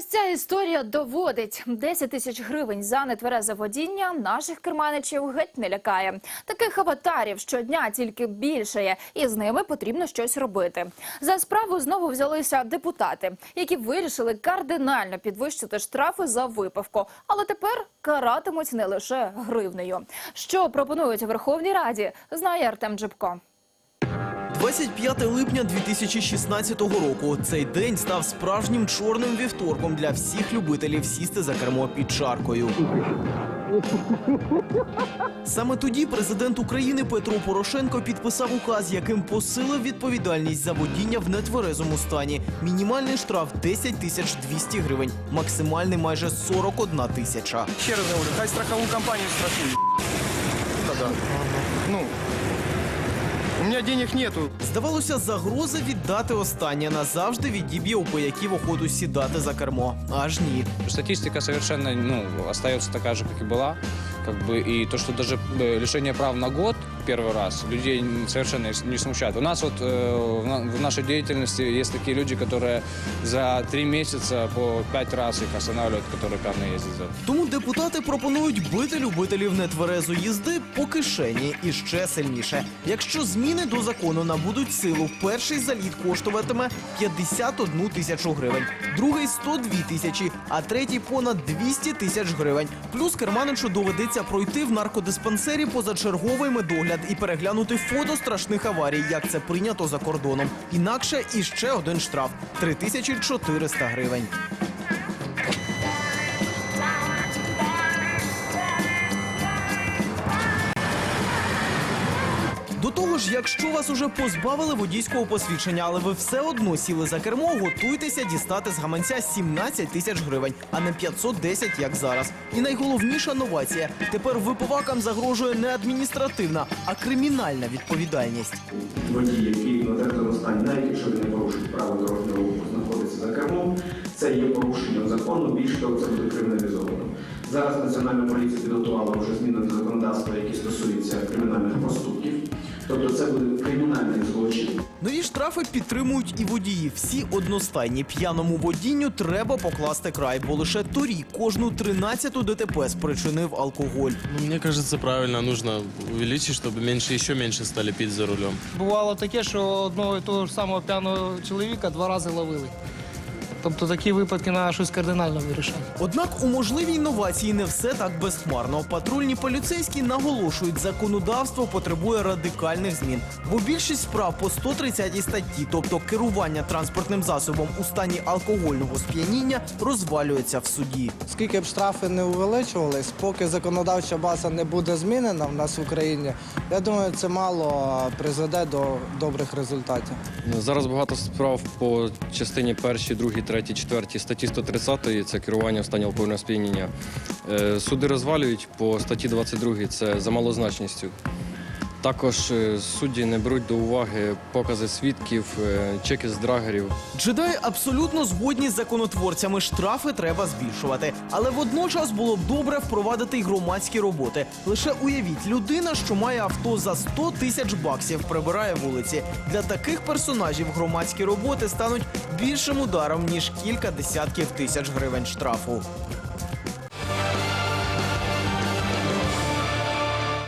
Ось ця історія доводить 10 тисяч гривень за нетверезе водіння наших керманичів геть не лякає. Таких аватарів щодня тільки більшає, і з ними потрібно щось робити. За справу знову взялися депутати, які вирішили кардинально підвищити штрафи за випивку, але тепер каратимуть не лише гривнею. Що пропонують у Верховній Раді, знає Артем Джибко. 25 липня 2016 року. Цей день став справжнім чорним вівторком для всіх любителів сісти за кермо під чаркою. Саме тоді президент України Петро Порошенко підписав указ, яким посилив відповідальність за водіння в нетверезому стані. Мінімальний штраф 10 тисяч 200 гривень, максимальний майже 41 тисяча. Ще раз говорю, хай страхову компанію страхують. Ну, у меня денег нету. Здавалося, загроза віддати останнє назавжди відіб'є у пояків охоту сідати за кермо. Аж ні. Статистика совершенно ну, остается такая же, как и была. Как бы, и то, что даже э, лишение прав на год первый раз людей совершенно не смущает. У нас вот э, в на- в нашей деятельности есть такие люди, которые за три месяца по пять раз их останавливают, которые пьяные ездят. за- Тому депутати пропонують бити любителів нетверезу їзди по кишені і ще сильніше. Якщо зміни до закону набудуть силу, перший заліт коштуватиме 51 тисячу гривень, другий 102 тисячі, а третій понад 200 тисяч гривень. Плюс керманичу доведеться пройти в наркодиспансері позачерговий медогляд і переглянути фото страшних аварій, як це прийнято за кордоном. Інакше іще один штраф 3400 гривень. До ж, якщо вас уже позбавили водійського посвідчення, але ви все одно сіли за кермо, готуйтеся дістати з гаманця 17 тисяч гривень, а не 510, як зараз. І найголовніша новація: тепер випивакам загрожує не адміністративна, а кримінальна відповідальність. водій, який на твердому стані, навіть якщо він не порушить право дорожнього руху, знаходиться за кермом, це є порушенням закону, більше того, це буде криміналізовано. Зараз Національна поліція підготувала вже зміни до законодавства, які стосуються кримінальних проступків. Тобто це буде кримінальний злочин. Нові штрафи підтримують і водії. Всі одностайні. П'яному водінню треба покласти край, бо лише торік кожну 13-ту ДТП спричинив алкоголь. Ну, Мне кажется, правильно нужно увеличить, чтобы меньше, еще меньше стали пить за рулем. Бувало таке, що одного і того ж самого п'яного чоловіка два рази ловили. Тобто такі випадки треба щось кардинально вирішати. Однак у можливій інновації не все так безхмарно. Патрульні поліцейські наголошують, законодавство потребує радикальних змін. Бо більшість справ по 130 статті, тобто керування транспортним засобом у стані алкогольного сп'яніння, розвалюється в суді. Скільки б штрафи не увеличувались, поки законодавча база не буде змінена в нас в Україні, я думаю, це мало призведе до добрих результатів. Зараз багато справ по частині першій, другій, третій, четвертій статті 130 це керування в стані алкогольного сп'яніння. Е, Суди розвалюють по статті 22 це за малозначністю. Також е, судді не беруть до уваги покази свідків, е, чеки з драгерів. Джедаї абсолютно згодні з законотворцями. Штрафи треба збільшувати. Але водночас було б добре впровадити й громадські роботи. Лише уявіть, людина, що має авто за 100 тисяч баксів, прибирає вулиці. Для таких персонажів громадські роботи стануть більшим ударом ніж кілька десятків тисяч гривень штрафу.